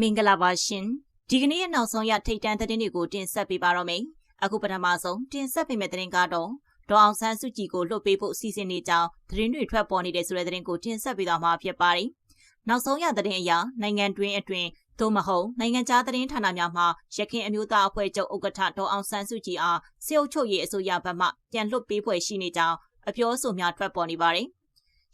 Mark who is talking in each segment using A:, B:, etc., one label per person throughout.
A: မင်္ဂလာပါရှင်ဒီကနေ့ရဲ့နောက်ဆုံးရထိတ်တန့်သတင်းတွေကိုတင်ဆက်ပေးပါတော့မယ်အခုပထမဆုံးတင်ဆက်ပေးမယ့်သတင်းကတော့ဒေါအောင်ဆန်းစုကြည်ကိုလွှတ်ပေးဖို့စီစဉ်နေကြောင်းသတင်းတွေထွက်ပေါ်နေတဲ့ဆိုတဲ့သတင်းကိုတင်ဆက်ပေးသွားမှာဖြစ်ပါတယ်နောက်ဆုံးရသတင်းအရနိုင်ငံတွင်းအတွင်းသို့မဟုတ်နိုင်ငံခြားသတင်းဌာနများမှရခိုင်အမျိုးသားအဖွဲ့ချုပ်ဥက္ကဋ္ဌဒေါအောင်ဆန်းစုကြည်အားစေအုပ်ချုပ်ရေးအစိုးရဘက်မှပြန်လွှတ်ပေးဖွယ်ရှိနေကြောင်းအပြောအဆိုများထွက်ပေါ်နေပါတယ်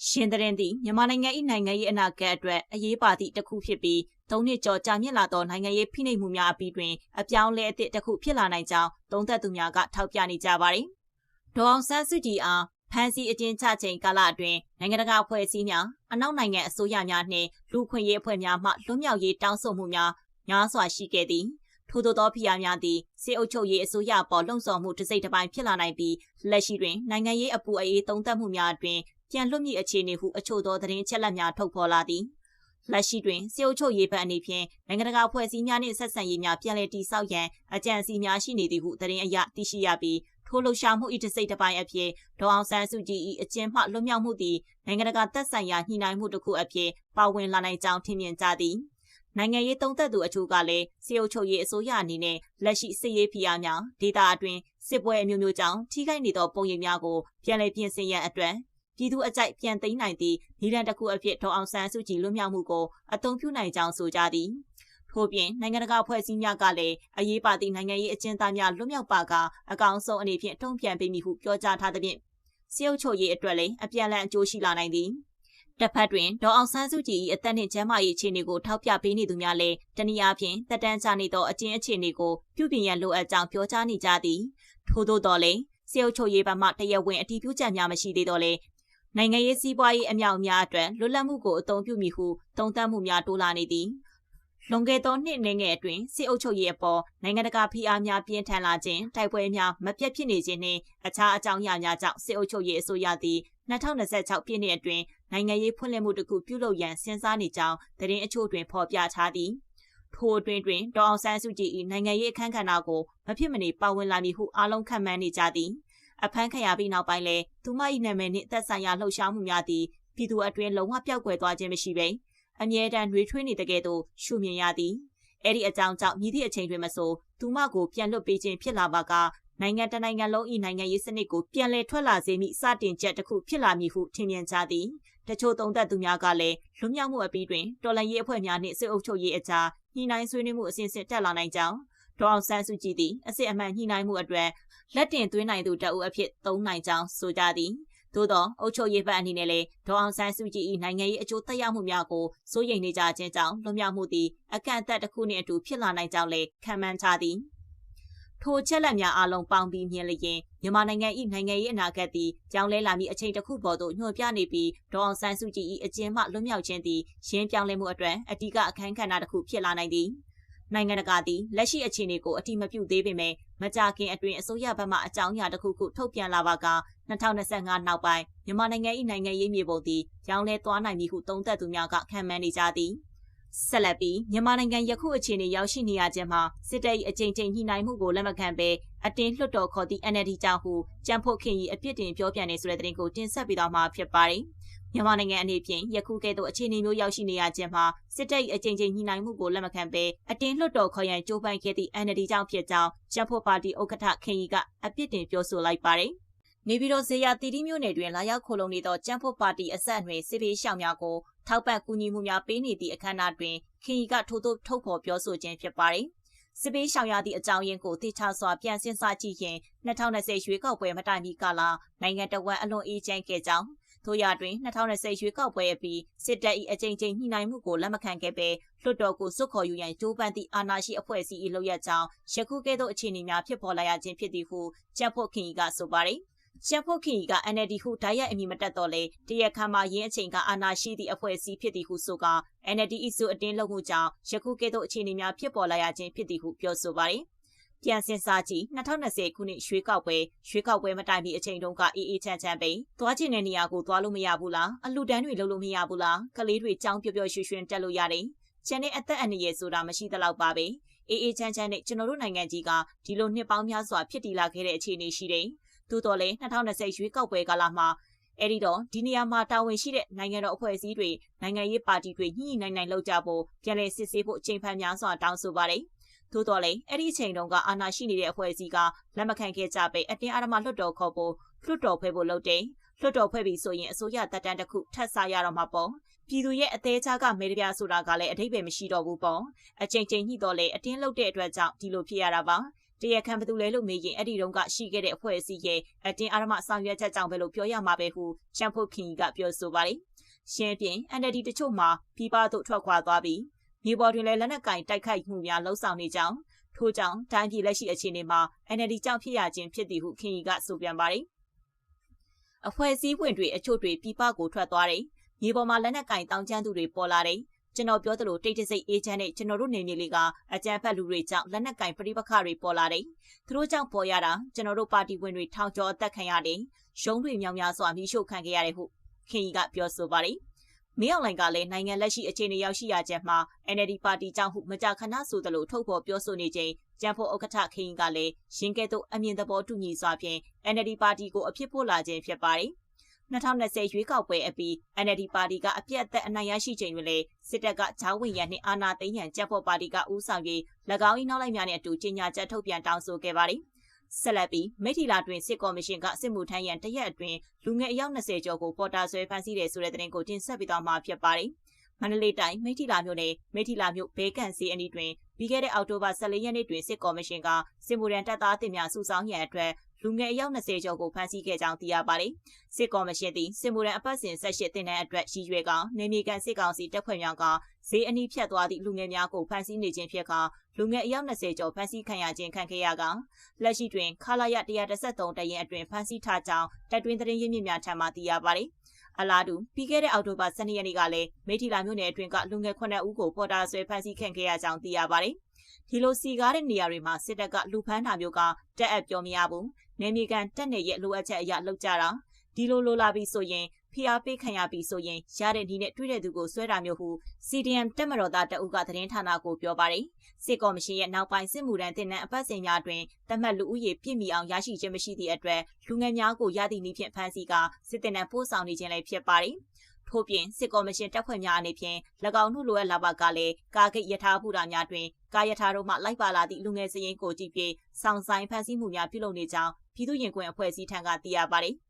A: ရှင်သတင်းသည်မြန်မာနိုင်ငံ၏နိုင်ငံရေးအနာဂတ်အတွက်အရေးပါသည့်တစ်ခုဖြစ်ပြီး သုံးနှစ်ကျော်ကြာမြင့်လာသောနိုင်ငံရေးဖိနှိပ်မှုများအပြီးတွင်အပြောင်းလဲအသစ်တစ်ခုဖြစ်လာနိုင်ကြောင်းသုံးသပ်သူများကထောက်ပြနေကြပါတယ်။ဒေါအောင်ဆန်းစုကြည်အားဖန်စီအကျဉ်းချချိန်ကာလအတွင်းနိုင်ငံတကာအဖွဲ့အစည်းများအနောက်နိုင်ငံအစိုးရများနှင့်လူခွင့်ရေးအဖွဲ့များမှလွတ်မြောက်ရေးတောင်းဆိုမှုများများစွာရှိခဲ့သည်ထို့သောသောဖိအားများသည်စေအုပ်ချုပ်ရေးအစိုးရပေါ်လှုံ့ဆော်မှုတစ်စိတ်တစ်ပိုင်းဖြစ်လာနိုင်ပြီးလက်ရှိတွင်နိုင်ငံရေးအပူအေးသုံးသပ်မှုများအတွင်ပြန်လွတ်မြေအခြေအနေဟုအချို့သောသတင်းချက်လက်များထုတ်ဖော်လာသည် လက်ရှိတွင်စေအုပ်ချုပ်ရေးဘက်အနေဖြင့်နိုင်ငံတကာဖွဲ့စည်းများနှင့်ဆက်ဆံရေးများပြန်လည်တည်ဆောက်ရန်အကြံစီများရှိနေသည်ဟုသတင်းအရသိရှိရပြီးထိုလှုပ်ရှားမှု၏တစ်စိတ်တစ်ပိုင်းအဖြစ်ဒေါအောင်ဆန်းစုကြည်၏အကျဉ်းမှလွတ်မြောက်မှုသည်နိုင်ငံတကာသက်ဆိုင်ရာညှိနှိုင်းမှုတစ်ခုအဖြစ်ပါဝင်လာနိုင်ကြောင်းထင်မြင်ကြသည်နိုင်ငံရေးသုံးသက်သူအချို့ကလည်းစေအုပ်ချုပ်ရေးအစိုးရအနေနဲ့လက်ရှိစစ်ရေးဖိအားများဒေတာအတွင်းစစ်ပွဲအမျိုးမျိုးကြောင့်ထိခိုက်နေသောပုံရိပ်များကိုပြန်လည်ပြင်ဆင်ရန်အတွက် ပြည်သူအကြိုက်ပြန်သိမ်းနိုင်သည့်နည်းလမ်းတစ်ခုအဖြစ်ဒေါအောင်ဆန်းစုကြည်လွတ်မြောက်မှုကိုအသုံးပြုနိုင်ကြောင်းဆိုကြသည်ထို့ပြင်နိုင်ငံတကာဖွဲ့စည်းများကလည်းအရေးပါသည့်နိုင်ငံရေးအကျဉ်းသားများလွတ်မြောက်ပါကအကောင်ဆုံးအနေဖြင့်တုံ့ပြန်ပေးမိဟုပြောကြားထားသဖြင့်စီအုပ်ချုပ်ရေးအတွက်လည်းအပြန်အလှန်အကျိုးရှိလာနိုင်သည်တစ်ဖက်တွင်ဒေါအောင်ဆန်းစုကြည်၏အသက်နှင့်ကျန်းမာရေးအခြေအနေကိုထောက်ပြပေးနေသူများလည်းတနည်းအားဖြင့်တက်တန်းချနေသောအကျဉ်းအခြေအနေကိုပြုပြင်ရန်လိုအပ်ကြောင်းပြောကြားနေကြသည်ထို့သောတော်လည်းစေအုပ်ချုပ်ရေးဘက်မှတရဝင်းအတီးပြုချက်များမရှိသေးတော့လေ နိုင်ငံရေးစီးပွားရေးအမြောက်အများအတွက်လွတ်လပ်မှုကိုအသုံးပြုမိဟုသုံးသပ်မှုများတိုးလာနေသည်လွန်ခဲ့သောနှစ်နှင်းငယ်အတွင်းစစ်အုပ်ချုပ်ရေးအပေါ်နိုင်ငံတကာဖိအားများပြင်းထန်လာခြင်းတိုက်ပွဲများမပြတ်ဖြစ်နေခြင်းနှင့်အခြားအကြောင်းအရာများကြောင့်စစ်အုပ်ချုပ်ရေးအစိုးရသည်2026ပြည့်နှစ်အတွင်းနိုင်ငံရေးဖွင့်လှစ်မှုတစ်ခုပြုလုပ်ရန်စဉ်းစားနေကြောင်းသတင်းအချို့တွင်ဖော်ပြထားသည်ထိုအတွင်းတွင်ဒေါအောင်ဆန်းစုကြည်၏နိုင်ငံရေးအခမ်းကဏ္ဍကိုမဖြစ်မနေပါဝင်လာမည်ဟုအားလုံးခံမှန်းနေကြသည် အဖမ်းခံရပြီးနောက်ပိုင်းလဲသူမ၏နာမည်နှင့်သက်ဆိုင်ရာလှုပ်ရှားမှုများသည်ပြည်သူအတွင်းလုံးဝပျောက်ကွယ်သွားခြင်းမရှိပေအမြဲတမ်းနှွေးထွေးနေတဲ့ကဲ့သို့ရှုမြင်ရသည်အဲ့ဒီအကြောင်းကြောင့်မြည်သည့်အချိန်တွင်မဆိုသူမကိုပြန်လွတ်ပေးခြင်းဖြစ်လာပါကနိုင်ငံတနိုင်ငံလုံး၏နိုင်ငံရေးစနစ်ကိုပြန်လည်ထွက်လာစေမည့်စတင်ချက်တစ်ခုဖြစ်လာမည်ဟုထင်မြင်ကြသည်တချို့သုံးသပ်သူများကလည်းလွတ်မြောက်မှုအပြီးတွင်တော်လှန်ရေးအဖွဲ့များနှင့်စစ်အုပ်ချုပ်ရေးအကြားညှိနှိုင်းဆွေးနွေးမှုအစဉ်စဉ်တက်လာနိုင်ကြောင်း ဒေါအောင်ဆန်းစုကြည်သည်အစစ်အမှန်ညှိနှိုင်းမှုအတွက်လက်တင်သွင်းနိုင်သူတအုပ်အဖြစ်သုံးနိုင်ကြောင်းဆိုကြသည်သို့သောအုပ်ချုပ်ရေးဘက်အနေနဲ့လည်းဒေါအောင်ဆန်းစုကြည်၏နိုင်ငံရေးအကျိုးသက်ရောက်မှုများကိုစိုးရိမ်နေကြခြင်းကြောင့်လွန်မြောက်မှုသည်အကန့်အသတ်တစ်ခုနှင့်အတူဖြစ်လာနိုင်ကြောင်းလည်းခံမှန်းထားသည်ထိုချက်လက်များအလုံးပေါင်းပြီးမြင်လျင်မြန်မာနိုင်ငံ၏နိုင်ငံရေးအနာဂတ်သည်ကြောင်းလဲလာမည့်အချိန်တစ်ခုပေါ်သို့ညွှန်ပြနေပြီးဒေါအောင်ဆန်းစုကြည်၏အကျဉ်းမှလွတ်မြောက်ခြင်းသည်ရင်းပြောင်းလဲမှုအတွက်အဓိကအခမ်းကဏ္ဍတစ်ခုဖြစ်လာနိုင်သည် နိုင်ငံတကာသည်လက်ရှိအခြေအနေကိုအတိမပြုသေးပေမဲ့မကြခင်အတွင်းအစိုးရဘက်မှအကြောင်းအရာတစ်ခုခုထုတ်ပြန်လာပါက2025နောက်ပိုင်းမြန်မာနိုင်ငံ၏နိုင်ငံရေးမြေပုံသည်ကြောင်းလဲသွားနိုင်ပြီဟုသုံးသပ်သူများကခံမှန်းနေကြသည်ဆက်လက်ပြီးမြန်မာနိုင်ငံယခုအခြေအနေရောက်ရှိနေရခြင်းမှာစစ်တပ်၏အကြိမ်ကြိမ်ညှိနှိုင်းမှုကိုလက်မခံဘဲအတင်းလွှတ်တော်ခေါ်သည့် NLD ကြောင့်ဟုကြံဖို့ခင်၏အပြစ်တင်ပြောပြန်နေဆိုတဲ့သတင်းကိုတင်ဆက်ပေးသွားမှာဖြစ်ပါတယ်။ မြန်မာနိုင်ငံအနေဖြင့်ယခုကဲ့သို့အခြေအနေမျိုးရောက်ရှိနေရခြင်းမှာစစ်တပ်၏အကြိမ်ကြိမ်ညှိနှိုင်းမှုကိုလက်မခံဘဲအတင်းလွှတ်တော်ခေါ်ရန်ကြိုးပမ်းခဲ့သည့် NLD ကြောင့်ဖြစ်ကြောင်းကြံဖို့ပါတီဥက္ကဋ္ဌခင်ကြီးကအပြစ်တင်ပြောဆိုလိုက်ပါတယ်။နေပြည်တော်ဇေယျတီတီမြို့နယ်တွင်လာရောက်ခိုလုံနေသောကျန်းဖို့ပါတီအဆက်အနွယ်စစ်ပေးရှောင်များကိုထောက်ပံ့ကူညီမှုများပေးနေသည့်အခမ်းအနားတွင်ခင်ကြီးကထိုးထိုးထုတ်ဖော်ပြောဆိုခြင်းဖြစ်ပါတယ်။စစ်ပေးရှောင်ရသည့်အကြောင်းရင်းကိုသိချစွာပြန်စင်စားကြည့်ရင်2020ရွေးကောက်ပွဲမတိုင်မီကာလနိုင်ငံတော်ဝန်အလွန်အေးချမ်းခဲ့ကြောင်း ထို့ရတွင်2020ရွေးကောက်ပွဲအပြီးစစ်တပ်၏အကြိမ်ကြိမ်ညှိနှိုင်းမှုကိုလက်မခံခဲ့ပေလွှတ်တော်ကိုစွတ်ခေါ်ယူရန်ကြိုးပမ်းသည့်အာဏာရှိအဖွဲ့အစည်း၏လုပ်ရကြောင်းယခုကဲ့သို့အခြေအနေများဖြစ်ပေါ်လာရခြင်းဖြစ်သည်ဟုကြက်ဖို့ခင်ကြီးကဆိုပါတယ်။ရှက်ဖို့ခင်က NLD ဟုဓာတ်ရိုက်အမည်မတက်တော့လေတရက်ခါမှရင်းအချိန်ကအာဏာရှိသည့်အဖွဲ့အစည်းဖြစ်သည်ဟုဆိုက NLD အစိုးအတင်းလုပ်မှုကြောင့်ယခုကဲ့သို့အခြေအနေများဖြစ်ပေါ်လာရခြင်းဖြစ်သည်ဟုပြောဆိုပါတယ်။ ပြန်စင်စားကြည့်2020ခုနှစ်ရွှေကောက်ပွဲရွှေကောက်ပွဲမတိုင်မီအချိန်တုန်းကအေးအေးချမ်းချမ်းပဲသွားချင်တဲ့နေရာကိုသွားလို့မရဘူးလားအလူတန်းတွေလုပ်လို့မရဘူးလားကလေးတွေကြောင်းပျော်ပျော်ရွှင်ရွှင်တက်လို့ရတယ်ကျန်တဲ့အသက်အန္တရာယ်ဆိုတာမရှိသလောက်ပါပဲအေးအေးချမ်းချမ်းနဲ့ကျွန်တော်တို့နိုင်ငံကြီးကဒီလိုနှစ်ပေါင်းများစွာဖြစ်တည်လာခဲ့တဲ့အခြေအနေရှိတယ်သို့တော်လည်း2020ရွေးကောက်ပွဲကာလမှာအဲဒီတော့ဒီနေရာမှာတာဝန်ရှိတဲ့နိုင်ငံတော်အဖွဲ့အစည်းတွေနိုင်ငံရေးပါတီတွေညှိနှိုင်းနိုင်လောက်ကြဖို့ပြန်လည်စစ်ဆေးဖို့အချိန်ဖန်များစွာတောင်းဆိုပါတယ်။ သို့တော်လည်းအဲ့ဒီအချိန်တုန်းကအာဏာရှိနေတဲ့အဖွဲ့အစည်းကလက်မခံခဲ့ကြပေအတင်းအဓမ္မလွှတ်တော်ခေါ်ဖို့လွှတ်တော်ဖွဲ့ဖို့လုပ်တယ်။လွှတ်တော်ဖွဲ့ပြီးဆိုရင်အစိုးရတပ်တန်းတစ်ခုထပ်ဆရတော့မှာပေါ့။ပြည်သူရဲ့အသေးချာကမေတ္တာဆိုတာကလည်းအထိပ္ပယ်မရှိတော့ဘူးပေါ့။အချိန်ချင်းညှိတော့လေအတင်းလုပ်တဲ့အတွက်ကြောင့်ဒီလိုဖြစ်ရတာပါ။တရားခံဘသူလဲလို့မေးရင်အဲ့ဒီတုန်းကရှိခဲ့တဲ့အဖွဲ့အစည်းရဲ့အတင်းအာရမဆောင်ရွက်ချက်ကြောင့်ပဲလို့ပြောရမှာပဲဟုချန်ဖို့ခင်ကြီးကပြောဆိုပါတယ်။ရှင်းပြင်း NLD တချို့မှာပြည်ပသို့ထွက်ခွာသွားပြီး မြေပေါ်တွင်လည်းလက်နက်ကင်တိုက်ခိုက်မှုများလှုံ့ဆော်နေကြောင်းထို့ကြောင့်တိုင်းပြည်လက်ရှိအခြေအနေမှာ NLD ကြောင့်ဖြစ်ရခြင်းဖြစ်သည်ဟုခင်ကြီးကဆိုပြန်ပါတယ်။အဖွဲ့အစည်းဝင်တွေအချို့တွေပြည်ပကိုထွက်သွားတယ်။မြေပေါ်မှာလက်နက်ကင်တောင်းကျမ်းသူတွေပေါ်လာတယ်။ကျွန်တော်ပြောသလိုတိတ်တဆိတ်အေးချမ်းတဲ့ကျွန်တော်တို့နေမြေလေးကအကြမ်းဖက်လူတွေကြောင့်လက်နက်ကင်ပြိပခတွေပေါ်လာတယ်။သူတို့ကြောင့်ပေါ်ရတာကျွန်တော်တို့ပါတီဝင်တွေထောင်ကျော်အသက်ခံရတယ်။ရုံးတွေမြောင်များစွာမိရှုခံခဲ့ရတယ်ဟုခင်ကြီးကပြောဆိုပါတယ်။ မင်းအောင်လိုင်ကလည်းနိုင်ငံလက်ရှိအခြေအနေရောက်ရှိရချက်မှာ NLD ပါတီကြောင့်ဟုမကြာခဏဆိုသလိုထုတ်ဖော်ပြောဆိုနေချိန်ကျန်းဖို့ဥက္ကဋ္ဌခင်ကြီးကလည်းရင်းကဲ့သို့အမြင်သဘောတူညီစွာဖြင့် NLD ပါတီကိုအဖြစ်ဖို့လာခြင်းဖြစ်ပါတယ်။2020ရွေးကောက်ပွဲအပြီး NLD ပါတီကအပြတ်အသက်အနိုင်ရရှိချိန်တွင်လေစစ်တပ်ကဂျောင်းဝင်ရန်နှင့်အာဏာသိမ်းရန်ကြက်ဖို့ပါတီကဦးဆောင်၍၎င်း၏နောက်လိုက်များနှင့်အတူကြေညာချက်ထုတ်ပြန်တောင်းဆိုခဲ့ပါသည် ဆက်လက်ပြီးမိထီလာတွင်စစ်ကော်မရှင်ကစစ်မှုထမ်းရန်တရက်အတွင်းလူငယ်အယောက်20ကျော်ကိုပေါ်တာဆွဲဖမ်းဆီးတယ်ဆိုတဲ့သတင်းကိုတင်ဆက်ပေးသွားမှာဖြစ်ပါတယ်။မန္တလေးတိုင်းမိထီလာမြို့နယ်မိထီလာမြို့ဘေးကန်စီအနီးတွင်ပြီးခဲ့တဲ့အောက်တိုဘာ14ရက်နေ့တွင်စစ်ကော်မရှင်ကစစ်မှုထမ်းတပ်သားအသစ်များစုဆောင်းရန်အတွက်လူငယ်အယောက်20ကျော်ကိုဖမ်းဆီးခဲ့ကြောင်းသိရပါတယ်။စစ်ကော်မရှင်သည်စစ်မှုရန်အပတ်စဉ်18တင်တဲ့အတွက်ရည်ရွယ်ကနေမြေကန်စစ်ကောင်စီတပ်ဖွဲ့များကဈေးအနီးဖြတ်သွားသည့်လူငယ်များကိုဖမ်းဆီးနေခြင်းဖြစ်က လူငယ်အယောက်20ကျော်ဖမ်းဆီးခံရခြင်းခံခဲ့ရကလက်ရှိတွင်ခလာရ133တရင်အတွင်ဖမ်းဆီးထားကြောင်းတပ်တွင်းသတင်းရင်းမြစ်များထံမှသိရပါတယ်။အလားတူပြီးခဲ့တဲ့အောက်တိုဘာ12ရက်နေ့ကလည်းမိထီလာမြို့နယ်အတွင်းကလူငယ်9ဦးကိုပေါ်တာဆွဲဖမ်းဆီးခံခဲ့ရကြောင်းသိရပါတယ်။ဒီလိုစီကားတဲ့နေရာတွေမှာစစ်တပ်ကလူဖမ်းတာမျိုးကတက်အပ်ပြောမရဘူးနေမြေကန်တက်နေရဲ့လိုအပ်ချက်အရလောက်ကြတာဒီလိုလိုလာပြီးဆိုရင် ဖိအားပေးခံရပြီးဆိုရင်ရတဲ့ဒီနဲ့တွေ့တဲ့သူကိုဆွဲတာမျိုးဟု CDM တက်မတော်သားတအုပ်ကသတင်းဌာနကိုပြောပါတယ်စစ်ကော်မရှင်ရဲ့နောက်ပိုင်းစစ်မှုထမ်းတင်တဲ့အပတ်စဉ်များတွင်တတ်မှတ်လူဦးရေပြည့်မီအောင်ရရှိခြင်းမရှိသည့်အတွက်လူငယ်များကိုရသည့်နည်းဖြင့်ဖမ်းဆီးကစစ်တင်တဲ့ပို့ဆောင်နေခြင်းလည်းဖြစ်ပါတယ်ထို့ပြင်စစ်ကော်မရှင်တပ်ဖွဲ့များအနေဖြင့်၎င်းတို့လိုအပ်လာပါကလည်းကာကိတ်ယထာဘူတာများတွင်ကာယထာတို့မှလိုက်ပါလာသည့်လူငယ်စရင်ကိုကြည့်ပြီးစောင့်ဆိုင်ဖန်ဆီးမှုများပြုလုပ်နေကြောင်းပြည်သူ့ရင်ခွင်အဖွဲ့အစည်းထံကသိရပါတယ်။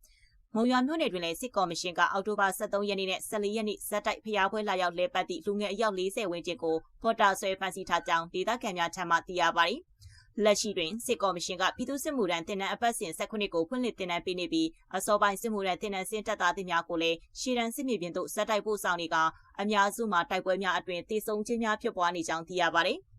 A: မုံရွာမြို့နယ်တွင်လည်းစစ်ကော်မရှင်ကအောက်တိုဘာ23ရက်နေ့နဲ့14ရက်နေ့ဇက်တိုက်ဖျားပွဲလာရောက်လဲပတ်သည့်လူငယ်အယောက်40ဝန်းကျင်ကိုဖော်တာဆွဲဖန်ဆီးထားကြောင်းဒေသခံများထံမှသိရပါတယ်။လက်ရှိတွင်စစ်ကော်မရှင်ကပြည်သူ့စစ်မှုထမ်းတင်နန်းအပတ်စဉ်16ကိုဖွင့်လှစ်တင်နန်းပေးနေပြီးအစောပိုင်းစစ်မှုထမ်းတင်နန်းစင်တပ်သားများကိုလည်းရှီရန်စစ်မြေပြင်သို့ဇက်တိုက်ပို့ဆောင်နေကအများစုမှာတိုက်ပွဲများအတွင်တည်ဆုံခြင်းများဖြစ်ပွားနေကြောင်းသိရပါတယ်။